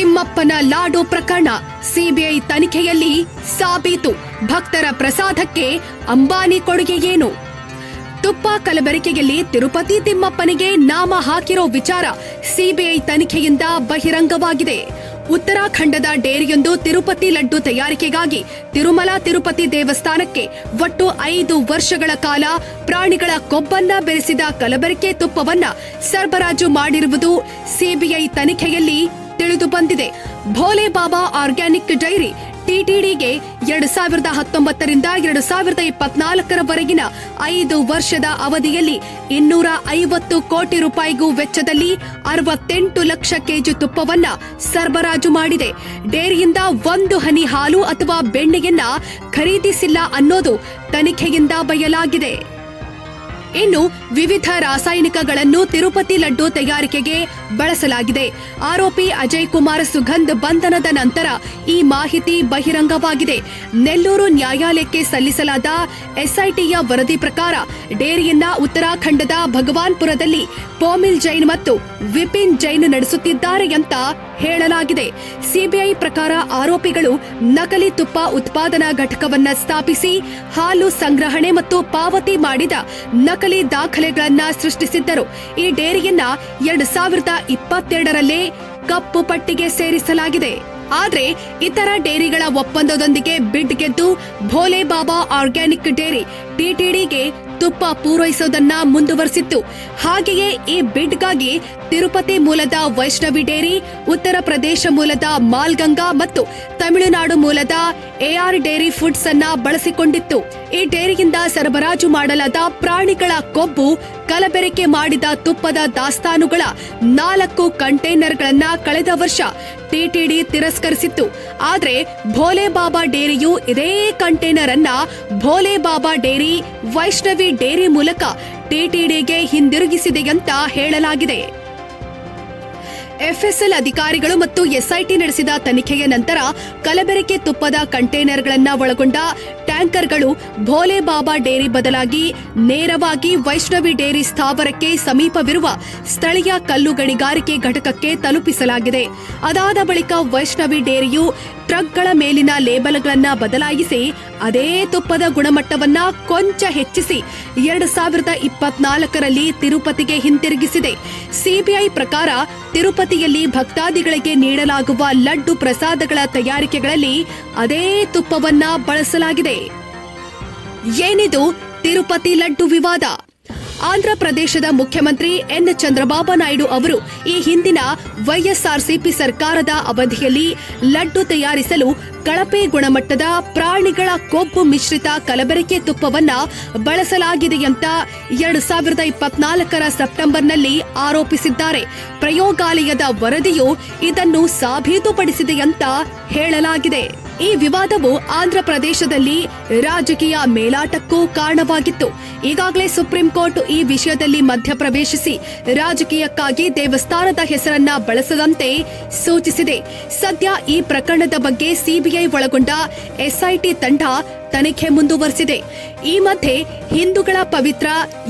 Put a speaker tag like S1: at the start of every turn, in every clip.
S1: ತಿಮ್ಮಪ್ಪನ ಲಾಡು ಪ್ರಕರಣ ಸಿಬಿಐ ತನಿಖೆಯಲ್ಲಿ ಸಾಬೀತು. ಭಕ್ತರ ಪ್ರಸಾದಕ್ಕೆ ಅಂಬಾನಿ ಕೊಡುಗೆ ಏನು? ತುಪ್ಪ ಕಲಬೆರಕೆಯಲ್ಲಿ ತಿರುಪತಿ ತಿಮ್ಮಪ್ಪನಿಗೆ ನಾಮ ಹಾಕಿರೋ ವಿಚಾರ ಸಿಬಿಐ ತನಿಖೆಯಿಂದ ಬಹಿರಂಗವಾಗಿದೆ. ಉತ್ತರಾಖಂಡದ ಡೇರಿಯೊಂದು ತಿರುಪತಿ ಲಡ್ಡು ತಯಾರಿಕೆಗಾಗಿ ತಿರುಮಲ ತಿರುಪತಿ ದೇವಸ್ಥಾನಕ್ಕೆ ಒಟ್ಟು ಐದು ವರ್ಷಗಳ ಕಾಲ ಪ್ರಾಣಿಗಳ ಕೊಬ್ಬನ್ನ ಬೆರೆಸಿದ ಕಲಬೆರಕೆ ತುಪ್ಪವನ್ನ ಸರಬರಾಜು ಮಾಡಿರುವುದು ಸಿಬಿಐ ತನಿಖೆಯಲ್ಲಿ ತಿಳಿದು ಬಂದಿದೆ. ಭೋಲೆ ಬಾಬಾ ಆರ್ಗ್ಯಾನಿಕ್ ಡೈರಿ ಟಿಟಿಡಿಗೆ ಎರಡು ಸಾವಿರದ ಹತ್ತೊಂಬತ್ತರಿಂದ ಎರಡು ಸಾವಿರದ ಇಪ್ಪತ್ನಾಲ್ಕರವರೆಗಿನ ಐದು ವರ್ಷದ ಅವಧಿಯಲ್ಲಿ ಇನ್ನೂರ ಐವತ್ತು ಕೋಟಿ ರೂಪಾಯಿಗೂ ವೆಚ್ಚದಲ್ಲಿ ಅರವತ್ತೆಂಟು ಲಕ್ಷ ಕೆಜಿ ತುಪ್ಪವನ್ನ ಸರಬರಾಜು ಮಾಡಿದೆ. ಡೇರಿಯಿಂದ ಒಂದು ಹನಿ ಹಾಲು ಅಥವಾ ಬೆಣ್ಣೆಯನ್ನ ಖರೀದಿಸಿಲ್ಲ ಅನ್ನೋದು ತನಿಖೆಯಿಂದ ಬಯಲಾಗಿದೆ. ಇನ್ನು ವಿವಿಧ ರಾಸಾಯನಿಕಗಳನ್ನು ತಿರುಪತಿ ಲಡ್ಡು ತಯಾರಿಕೆಗೆ ಬಳಸಲಾಗಿದೆ. ಆರೋಪಿ ಅಜಯ್ ಕುಮಾರ್ ಸುಗಂಧ್ ಬಂಧನದ ನಂತರ ಈ ಮಾಹಿತಿ ಬಹಿರಂಗವಾಗಿದೆ. ನೆಲ್ಲೂರು ನ್ಯಾಯಾಲಯಕ್ಕೆ ಸಲ್ಲಿಸಲಾದ ಎಸ್ಐಟಿಯ ವರದಿ ಪ್ರಕಾರ ಡೇರಿಯನ್ನ ಉತ್ತರಾಖಂಡದ ಭಗವಾನ್ಪುರದಲ್ಲಿ ಪೋಮಿಲ್ ಜೈನ್ ಮತ್ತು ವಿಪಿನ್ ಜೈನ್ ನಡೆಸುತ್ತಿದ್ದಾರೆ ಅಂತ ಹೇಳಲಾಗಿದೆ. ಸಿಬಿಐ ಪ್ರಕಾರ ಆರೋಪಿಗಳು ನಕಲಿ ತುಪ್ಪ ಉತ್ಪಾದನಾ ಘಟಕವನ್ನ ಸ್ಥಾಪಿಸಿ ಹಾಲು ಸಂಗ್ರಹಣೆ ಮತ್ತು ಪಾವತಿ ಮಾಡಿದ ನಕಲಿ ದಾಖಲೆಗಳನ್ನ ಸೃಷ್ಟಿಸಿದ್ದರು. ಈ ಡೇರಿಯನ್ನ ಎರಡು ಸಾವಿರದ ಇಪ್ಪತ್ತೆರಡರಲ್ಲೇ ಕಪ್ಪು ಪಟ್ಟಿಗೆ ಸೇರಿಸಲಾಗಿದೆ. ಆದ್ರೆ ಇತರ ಡೇರಿಗಳ ಒಪ್ಪಂದದೊಂದಿಗೆ ಬಿಡ್ ಗೆದ್ದು ಭೋಲೆ ಬಾಬಾ ಆರ್ಗ್ಯಾನಿಕ್ ಡೇರಿ ಟಿಟಿಡಿಗೆ ತುಪ್ಪ ಪೂರೈಸೋದನ್ನ ಮುಂದುವರೆಸಿತ್ತು. ಹಾಗೆಯೇ ಈ ಬಿಡ್ಗಾಗಿ ತಿರುಪತಿ ಮೂಲದ ವೈಷ್ಣವಿ ಡೇರಿ, ಉತ್ತರ ಪ್ರದೇಶ ಮೂಲದ ಮಾಲ್ಗಂಗಾ ಮತ್ತು ತಮಿಳುನಾಡು ಮೂಲದ ಎಆರ್ ಡೇರಿ ಫುಡ್ಸ್ ಅನ್ನ ಬಳಸಿಕೊಂಡಿತ್ತು. ಈ ಡೇರಿಯಿಂದ ಸರಬರಾಜು ಮಾಡಲಾದ ಪ್ರಾಣಿಗಳ ಕೊಬ್ಬು, ಕಲಬೆರಕೆ ಮಾಡಿದ ತುಪ್ಪದ ದಾಸ್ತಾನುಗಳ ನಾಲ್ಕು ಕಂಟೈನರ್ಗಳನ್ನ ಕಳೆದ ವರ್ಷ ಟಿಟಿಡಿ ತಿರಸ್ಕರಿಸಿತ್ತು. ಆದರೆ ಭೋಲೆ ಬಾಬಾ ಡೇರಿಯು ಇದೇ ಕಂಟೈನರ್ ಅನ್ನ ಭೋಲೆ ಬಾಬಾ ಡೇರಿ, ವೈಷ್ಣವಿ ಡೇರಿ ಮೂಲಕ ಟಿಟಿಡಿಗೆ ಹಿಂದಿರುಗಿಸಿದೆ ಅಂತ ಹೇಳಲಾಗಿದೆ. ಎಫ್ಎಸ್ಎಲ್ ಅಧಿಕಾರಿಗಳು ಮತ್ತು ಎಸ್ಐಟಿ ನಡೆಸಿದ ತನಿಖೆಯ ನಂತರ ಕಲಬೆರಕೆ ತುಪ್ಪದ ಕಂಟೈನರ್ಗಳನ್ನ ಒಳಗೊಂಡ ಟ್ಯಾಂಕರ್ಗಳು ಭೋಲೆ ಬಾಬಾ ಡೇರಿ ಬದಲಾಗಿ ನೇರವಾಗಿ ವೈಷ್ಣವಿ ಡೇರಿ ಸ್ಥಾವರಕ್ಕೆ ಸಮೀಪವಿರುವ ಸ್ಥಳೀಯ ಕಲ್ಲು ಗಣಿಗಾರಿಕೆ ಘಟಕಕ್ಕೆ ತಲುಪಿಸಲಾಗಿದೆ. ಅದಾದ ಬಳಿಕ ವೈಷ್ಣವಿ ಡೇರಿಯು ಟ್ರಕ್ಗಳ ಮೇಲಿನ ಲೇಬಲ್ಗಳನ್ನ ಬದಲಾಯಿಸಿ ಅದೇ ತುಪ್ಪದ ಗುಣಮಟ್ಟವನ್ನ ಕೊಂಚ ಹೆಚ್ಚಿಸಿ ಎರಡು ಸಾವಿರದ ಇಪ್ಪತ್ನಾಲ್ಕರಲ್ಲಿ ತಿರುಪತಿಗೆ ಹಿಂತಿರುಗಿಸಿದೆ. ಸಿಬಿಐ ಪ್ರಕಾರ ತಿರುಪತಿಯಲ್ಲಿ ಭಕ್ತಾದಿಗಳಿಗೆ ನೀಡಲಾಗುವ ಲಡ್ಡು ಪ್ರಸಾದಗಳ ತಯಾರಿಕೆಗಳಲ್ಲಿ ಅದೇ ತುಪ್ಪವನ್ನ ಬಳಸಲಾಗಿದೆ. ಏನಿದು ತಿರುಪತಿ ಲಡ್ಡು ವಿವಾದ? ಆಂಧ್ರ ಪ್ರದೇಶದ ಮುಖ್ಯಮಂತ್ರಿ ಎನ್ ಚಂದ್ರಬಾಬು ನಾಯ್ಡು ಅವರು ಈ ಹಿಂದಿನ ವೈಎಸ್ಆರ್ಸಿಪಿ ಸರ್ಕಾರದ ಅವಧಿಯಲ್ಲಿ ಲಡ್ಡು ತಯಾರಿಸಲು ಕಳಪೆ ಗುಣಮಟ್ಟದ ಪ್ರಾಣಿಗಳ ಕೊಬ್ಬು ಮಿಶ್ರಿತ ಕಲಬೆರಕೆ ತುಪ್ಪವನ್ನ ಬಳಸಲಾಗಿದೆ ಅಂತ ಎರಡು ಸಾವಿರದ ಇಪ್ಪತ್ನಾಲ್ಕರ ಸೆಪ್ಟೆಂಬರ್ನಲ್ಲಿ ಆರೋಪಿಸಿದ್ದಾರೆ. ಪ್ರಯೋಗಾಲಯದ ವರದಿಯು ಇದನ್ನು ಸಾಬೀತುಪಡಿಸಿದೆಯಂತ ಹೇಳಲಾಗಿದೆ. ಈ ವಿವಾದವು ಆಂಧ್ರ ಪ್ರದೇಶದಲ್ಲಿ ರಾಜಕೀಯ ಮೇಲಾಟಕ್ಕೂ ಕಾರಣವಾಗಿತ್ತು. ಈಗಾಗಲೇ ಸುಪ್ರೀಂ ಕೋರ್ಟ್ ಈ ವಿಷಯದಲ್ಲಿ ಮಧ್ಯಪ್ರವೇಶಿಸಿ ರಾಜಕೀಯಕ್ಕಾಗಿ ದೇವಸ್ಥಾನದ ಹೆಸರನ್ನ ಬಳಸದಂತೆ ಸೂಚಿಸಿದೆ. ಸದ್ಯ ಈ ಪ್ರಕರಣದ ಬಗ್ಗೆ ಸಿಬಿಐ ಒಳಗೊಂಡ ಎಸ್ಐಟಿ ತಂಡ ತನಿಖೆ ಮುಂದುವರೆಸಿದೆ. ಈ ಮಧ್ಯೆ ಹಿಂದೂಗಳ ಪವಿತ್ರ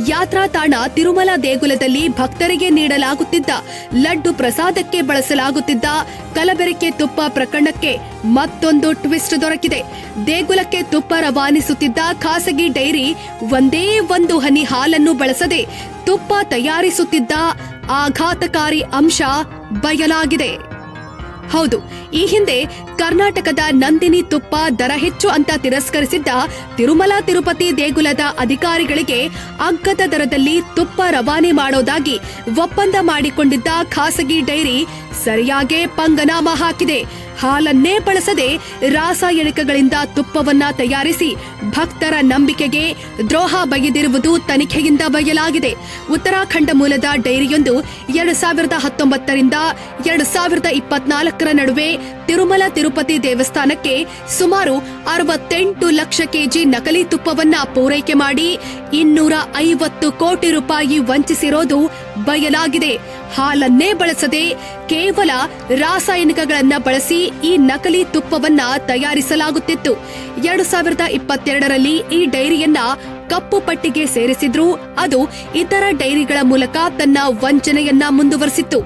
S1: ಯಾತ್ರಾ ತಾಣ ತಿರುಮಲ ದೇಗುಲದಲ್ಲಿ ಭಕ್ತರಿಗೆ ನೀಡಲಾಗುತ್ತಿದ್ದ ಲಡ್ಡು ಪ್ರಸಾದಕ್ಕೆ ಬಳಸಲಾಗುತ್ತಿದ್ದ ಕಲಬೆರಕೆ ತುಪ್ಪ ಪ್ರಕರಣಕ್ಕೆ ಮತ್ತೊಂದು ಟ್ವಿಸ್ಟ್ ದೊರಕಿದೆ. ದೇಗುಲಕ್ಕೆ ತುಪ್ಪ ರವಾನಿಸುತ್ತಿದ್ದ ಖಾಸಗಿ ಡೈರಿ ಒಂದೇ ಒಂದು ಹನಿ ಹಾಲನ್ನು ಬಳಸದೆ ತುಪ್ಪ ತಯಾರಿಸುತ್ತಿದ್ದ ಆಘಾತಕಾರಿ ಅಂಶ ಬಯಲಾಗಿದೆ. ಹೌದು, ಈ ಹಿಂದೆ ಕರ್ನಾಟಕದ ನಂದಿನಿ ತುಪ್ಪ ದರ ಹೆಚ್ಚು ಅಂತ ತಿರಸ್ಕರಿಸಿದ್ದ ತಿರುಮಲ ತಿರುಪತಿ ದೇಗುಲದ ಅಧಿಕಾರಿಗಳಿಗೆ ಅಗ್ಗದ ದರದಲ್ಲಿ ತುಪ್ಪ ರವಾನೆ ಮಾಡೋದಾಗಿ ಒಪ್ಪಂದ ಮಾಡಿಕೊಂಡಿದ್ದ ಖಾಸಗಿ ಡೈರಿ ಸರಿಯಾಗೇ ಪಂಗನಾಮ ಹಾಕಿದೆ. ಹಾಲನ್ನೇ ಬಳಸದೆ ರಾಸಾಯನಿಕಗಳಿಂದ ತುಪ್ಪವನ್ನ ತಯಾರಿಸಿ ಭಕ್ತರ ನಂಬಿಕೆಗೆ ದ್ರೋಹ ಬಗೆದಿರುವುದು ತನಿಖೆಯಿಂದ ಬಯಲಾಗಿದೆ ಉತ್ತರಾಖಂಡ ಮೂಲದ ಡೈರಿಯೊಂದು ಎರಡು ಸಾವಿರದ ಹತ್ತೊಂಬತ್ತರಿಂದ ಎರಡು ಸಾವಿರದ ಇಪ್ಪತ್ನಾಲ್ಕರ ನಡುವೆ ತಿರುಮಲ ತಿರುಪತಿ ದೇವಸ್ಥಾನಕ್ಕೆ ಸುಮಾರು ಅರವತ್ತೆಂಟು ಲಕ್ಷ ಕೆಜಿ ನಕಲಿ ತುಪ್ಪವನ್ನ ಪೂರೈಕೆ ಮಾಡಿ ಇನ್ನೂರ ಐವತ್ತು ಕೋಟಿ ರೂಪಾಯಿ ವಂಚಿಸಿರೋದು ಬಯಲಾಗಿದೆ. ಹಾಲನ್ನೇ ಬಳಸದೆ ಕೇವಲ ರಾಸಾಯನಿಕಗಳನ್ನ ಬಳಸಿ ಈ ನಕಲಿ ತುಪ್ಪವನ್ನ ತಯಾರಿಸಲಾಗುತ್ತಿತ್ತು. ಎರಡು ಸಾವಿರದ ಇಪ್ಪತ್ತೆರಡರಲ್ಲಿ ಈ ಡೈರಿಯನ್ನ ಕಪ್ಪು ಪಟ್ಟಿಗೆ ಸೇರಿಸಿದ್ರು ಅದು ಇತರ ಡೈರಿಗಳ ಮೂಲಕ ತನ್ನ ವಂಚನೆಯನ್ನ ಮುಂದುವರೆಸಿತ್ತು.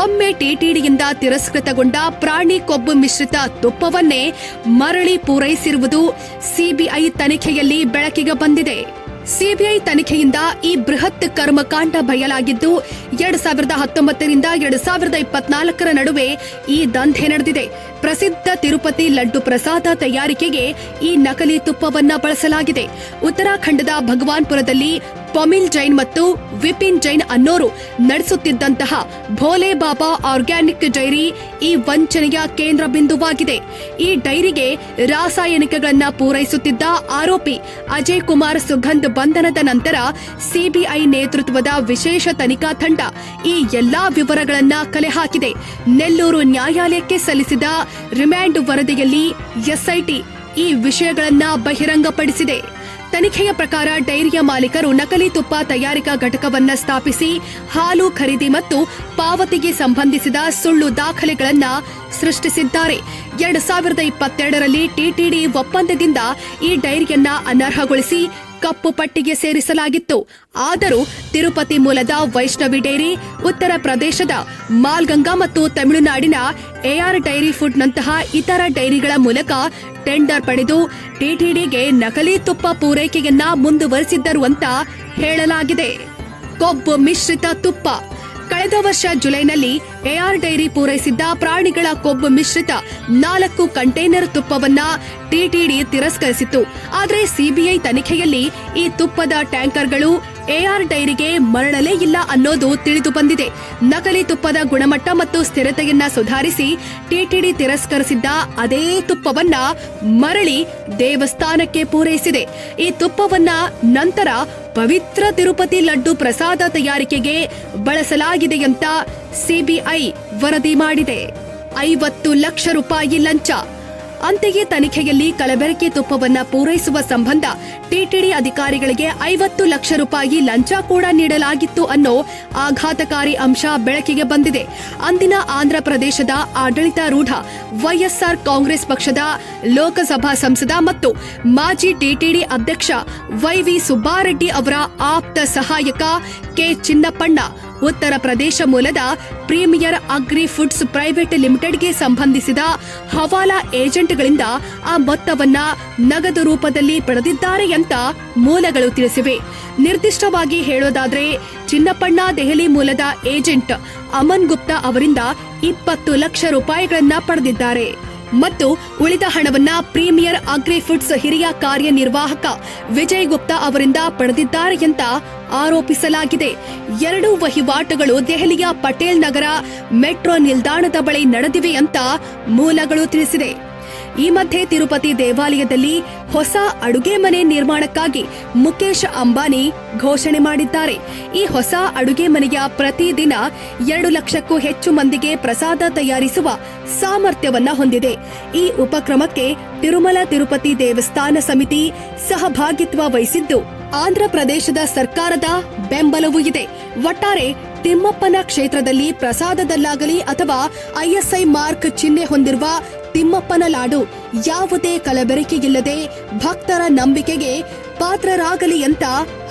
S1: ಒಮ್ಮೆ ಟಿಟಿಡಿಯಿಂದ ತಿರಸ್ಕೃತಗೊಂಡ ಪ್ರಾಣಿ ಕೊಬ್ಬು ಮಿಶ್ರಿತ ತುಪ್ಪವನ್ನೇ ಮರಳಿ ಪೂರೈಸಿರುವುದು ಸಿಬಿಐ ತನಿಖೆಯಲ್ಲಿ ಬೆಳಕಿಗೆ ಬಂದಿದೆ. ಸಿಬಿಐ ತನಿಖೆಯಿಂದ ಈ ಬೃಹತ್ ಕರ್ಮಕಾಂಡ ಬಯಲಾಗಿದ್ದು, ಎರಡ್ ಸಾವಿರದ ಹತ್ತೊಂಬತ್ತರಿಂದ ಎರಡ್ ಸಾವಿರದ ಇಪ್ಪತ್ನಾಲ್ಕರ ನಡುವೆ ಈ ದಂಧೆ ನಡೆದಿದೆ. ಪ್ರಸಿದ್ಧ ತಿರುಪತಿ ಲಡ್ಡು ಪ್ರಸಾದ ತಯಾರಿಕೆಗೆ ಈ ನಕಲಿ ತುಪ್ಪವನ್ನ ಬಳಸಲಾಗಿದೆ. ಉತ್ತರಾಖಂಡದ ಭಗವಾನ್ಪುರದಲ್ಲಿ ಪೊಮಿಲ್ ಜೈನ್ ಮತ್ತು ವಿಪಿನ್ ಜೈನ್ ಅನ್ನೋರು ನಡೆಸುತ್ತಿದ್ದಂತಹ ಭೋಲೆ ಬಾಬಾ ಆರ್ಗ್ಯಾನಿಕ್ ಡೈರಿ ಈ ವಂಚನೆಯ ಕೇಂದ್ರ ಬಿಂದುವಾಗಿದೆ. ಈ ಡೈರಿಗೆ ರಾಸಾಯನಿಕಗಳನ್ನ ಪೂರೈಸುತ್ತಿದ್ದ ಆರೋಪಿ ಅಜಯ್ ಕುಮಾರ್ ಸುಗಂಧ್ ಬಂಧನದ ನಂತರ ಸಿಬಿಐ ನೇತೃತ್ವದ ವಿಶೇಷ ತನಿಖಾ ತಂಡ ಈ ಎಲ್ಲಾ ವಿವರಗಳನ್ನ ಕಲೆ ಹಾಕಿದೆ. ನೆಲ್ಲೂರು ನ್ಯಾಯಾಲಯಕ್ಕೆ ಸಲ್ಲಿಸಿದ ರಿಮ್ಯಾಂಡ್ ವರದಿಯಲ್ಲಿ ಎಸ್ಐಟಿ ಈ ವಿಷಯಗಳನ್ನ ಬಹಿರಂಗಪಡಿಸಿದೆ. ತನಿಖೆಯ ಪ್ರಕಾರ ಡೈರಿಯ ಮಾಲೀಕರು ನಕಲಿ ತುಪ್ಪ ತಯಾರಿಕಾ ಘಟಕವನ್ನ ಸ್ಥಾಪಿಸಿ, ಹಾಲು ಖರೀದಿ ಮತ್ತು ಪಾವತಿಗೆ ಸಂಬಂಧಿಸಿದ ಸುಳ್ಳು ದಾಖಲೆಗಳನ್ನ ಸೃಷ್ಟಿಸಿದ್ದಾರೆ. ಎರಡು ಸಾವಿರದ ಇಪ್ಪತ್ತೆರಡರಲ್ಲಿ ಟಿಟಿಡಿ ಒಪ್ಪಂದದಿಂದ ಈ ಡೈರಿಯನ್ನ ಅನರ್ಹಗೊಳಿಸಿ ಕಪ್ಪು ಪಟ್ಟಿಗೆ ಸೇರಿಸಲಾಗಿತ್ತು. ಆದರೂ ತಿರುಪತಿ ಮೂಲದ ವೈಷ್ಣವಿ ಡೈರಿ, ಉತ್ತರ ಪ್ರದೇಶದ ಮಾಲ್ಗಂಗಾ ಮತ್ತು ತಮಿಳುನಾಡಿನ ಎಆರ್ ಡೈರಿ ಫುಡ್ ನಂತಹ ಇತರ ಡೈರಿಗಳ ಮೂಲಕ ಟೆಂಡರ್ ಪಡೆದು ಟಿಟಿಡಿಗೆ ನಕಲಿ ತುಪ್ಪ ಪೂರೈಕೆಯನ್ನ ಮುಂದುವರೆಸಿದ್ದರು ಅಂತ ಹೇಳಲಾಗಿದೆ. ಕೊಬ್ಬು ಮಿಶ್ರಿತ ತುಪ್ಪ ಕಳೆದ ವರ್ಷ ಜುಲೈನಲ್ಲಿ ಎಆರ್ ಡೈರಿ ಪೂರೈಸಿದ್ದ ಪ್ರಾಣಿಗಳ ಕೊಬ್ಬು ಮಿಶ್ರಿತ ನಾಲ್ಕು ಕಂಟೈನರ್ ತುಪ್ಪವನ್ನ ಟಿಟಿಡಿ ತಿರಸ್ಕರಿಸಿತ್ತು. ಆದರೆ ಸಿಬಿಐ ತನಿಖೆಯಲ್ಲಿ ಈ ತುಪ್ಪದ ಟ್ಯಾಂಕರ್ಗಳು ಎಆರ್ ಡೈರಿಗೆ ಮರಳಲೇ ಇಲ್ಲ ಅನ್ನೋದು ತಿಳಿದು ಬಂದಿದೆ. ನಕಲಿ ತುಪ್ಪದ ಗುಣಮಟ್ಟ ಮತ್ತು ಸ್ಥಿರತೆಯನ್ನ ಸುಧಾರಿಸಿ ಟಿಟಿಡಿ ತಿರಸ್ಕರಿಸಿದ್ದ ಅದೇ ತುಪ್ಪವನ್ನ ಮರಳಿ ದೇವಸ್ಥಾನಕ್ಕೆ ಪೂರೈಸಿದೆ. ಈ ತುಪ್ಪವನ್ನ ನಂತರ ಪವಿತ್ರ ತಿರುಪತಿ ಲಡ್ಡು ಪ್ರಸಾದ ತಯಾರಿಕೆಗೆ ಬಳಸಲಾಗಿದೆ ಅಂತ ಸಿಬಿಐ ವರದಿ ಮಾಡಿದೆ. ಐವತ್ತು ಲಕ್ಷ ರೂಪಾಯಿ ಲಂಚ. ಅಂತೆಯೇ ತನಿಖೆಯಲ್ಲಿ ಕಲಬೆರಕೆ ತುಪ್ಪವನ್ನ ಪೂರೈಸುವ ಸಂಬಂಧ ಟಿಟಿಡಿ ಅಧಿಕಾರಿಗಳಿಗೆ ಐವತ್ತು ಲಕ್ಷ ರೂಪಾಯಿ ಲಂಚ ಕೂಡ ನೀಡಲಾಗಿತ್ತು ಅನ್ನೋ ಆಘಾತಕಾರಿ ಅಂಶ ಬೆಳಕಿಗೆ ಬಂದಿದೆ. ಅಂದಿನ ಆಂಧ್ರ ಪ್ರದೇಶದ ಆಡಳಿತಾರೂಢ ವೈಎಸ್ಆರ್ ಕಾಂಗ್ರೆಸ್ ಪಕ್ಷದ ಲೋಕಸಭಾ ಸಂಸದ ಮತ್ತು ಮಾಜಿ ಟಿಟಿಡಿ ಅಧ್ಯಕ್ಷ ವೈವಿ ಸುಬ್ಬಾರೆಡ್ಡಿ ಅವರ ಆಪ್ತ ಸಹಾಯಕ ಕೆ ಚಿನ್ನಪ್ಪಣ್ಣ ಉತ್ತರ ಪ್ರದೇಶ ಮೂಲದ ಪ್ರೀಮಿಯರ್ ಅಗ್ರಿ ಫುಡ್ಸ್ ಪ್ರೈವೇಟ್ ಲಿಮಿಟೆಡ್ಗೆ ಸಂಬಂಧಿಸಿದ ಹವಾಲಾ ಏಜೆಂಟ್ಗಳಿಂದ ಆ ಮೊತ್ತವನ್ನ ನಗದು ರೂಪದಲ್ಲಿ ಪಡೆದಿದ್ದಾರೆ ಅಂತ ಮೂಲಗಳು ತಿಳಿಸಿವೆ. ನಿರ್ದಿಷ್ಟವಾಗಿ ಹೇಳೋದಾದ್ರೆ, ಚಿನ್ನಪ್ಪಣ್ಣ ದೆಹಲಿ ಮೂಲದ ಏಜೆಂಟ್ ಅಮನ್ ಗುಪ್ತಾ ಅವರಿಂದ ಇಪ್ಪತ್ತು ಲಕ್ಷ ರೂಪಾಯಿಗಳನ್ನ ಪಡೆದಿದ್ದಾರೆ. ಮತ್ತು ಉಳಿದ ಹಣವನ್ನ ಪ್ರೀಮಿಯರ್ ಅಗ್ರಿ ಫುಡ್ಸ್ ಹಿರಿಯ ಕಾರ್ಯನಿರ್ವಾಹಕ ವಿಜಯ್ ಗುಪ್ತಾ ಅವರಿಂದ ಪಡೆದಿದ್ದಾರೆ ಅಂತ ಆರೋಪಿಸಲಾಗಿದೆ. ಎರಡೂ ವಹಿವಾಟುಗಳು ದೆಹಲಿಯ ಪಟೇಲ್ ನಗರ ಮೆಟ್ರೋ ನಿಲ್ದಾಣದ ಬಳಿ ನಡೆದಿವೆ ಅಂತ ಮೂಲಗಳು ತಿಳಿಸಿದೆ ಈ ಮಧ್ಯೆ ತಿರುಪತಿ ದೇವಾಲಯದಲ್ಲಿ ಹೊಸ ಅಡುಗೆ ಮನೆ ನಿರ್ಮಾಣಕ್ಕಾಗಿ ಮುಖೇಶ್ ಅಂಬಾನಿ ಘೋಷಣೆ ಮಾಡಿದ್ದಾರೆ. ಈ ಹೊಸ ಅಡುಗೆ ಮನೆಯ ಪ್ರತಿದಿನ ಎರಡು ಲಕ್ಷಕ್ಕೂ ಹೆಚ್ಚು ಮಂದಿಗೆ ಪ್ರಸಾದ ತಯಾರಿಸುವ ಸಾಮರ್ಥ್ಯವನ್ನ ಹೊಂದಿದೆ. ಈ ಉಪಕ್ರಮಕ್ಕೆ ತಿರುಮಲ ತಿರುಪತಿ ದೇವಸ್ಥಾನ ಸಮಿತಿ ಸಹಭಾಗಿತ್ವ ವಹಿಸಿದ್ದು. ಆಂಧ್ರ ಪ್ರದೇಶದ ಸರ್ಕಾರದ ಬೆಂಬಲವೂ ಇದೆ. ಒಟ್ಟಾರೆ ತಿಮ್ಮಪ್ಪನ ಕ್ಷೇತ್ರದಲ್ಲಿ ಪ್ರಸಾದದಲ್ಲಾಗಲಿ ಅಥವಾ ಐಎಸ್ಐ ಮಾರ್ಕ್ ಚಿಹ್ನೆ ಹೊಂದಿರುವ ತಿಮ್ಮಪ್ಪನ ಲಾಡು ಯಾವುದೇ ಕಲಬೆರಕೆಯಿಲ್ಲದೆ ಭಕ್ತರ ನಂಬಿಕೆಗೆ ಪಾತ್ರರಾಗಲಿ ಅಂತ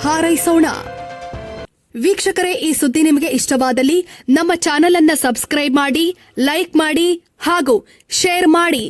S1: ಹಾರೈಸೋಣ. ವೀಕ್ಷಕರೇ, ಈ ಸುದ್ದಿ ನಿಮಗೆ ಇಷ್ಟವಾದಲ್ಲಿ ನಮ್ಮ ಚಾನೆಲ್ ಅನ್ನ ಸಬ್ಸ್ಕ್ರೈಬ್ ಮಾಡಿ, ಲೈಕ್ ಮಾಡಿ ಹಾಗೂ ಶೇರ್ ಮಾಡಿ.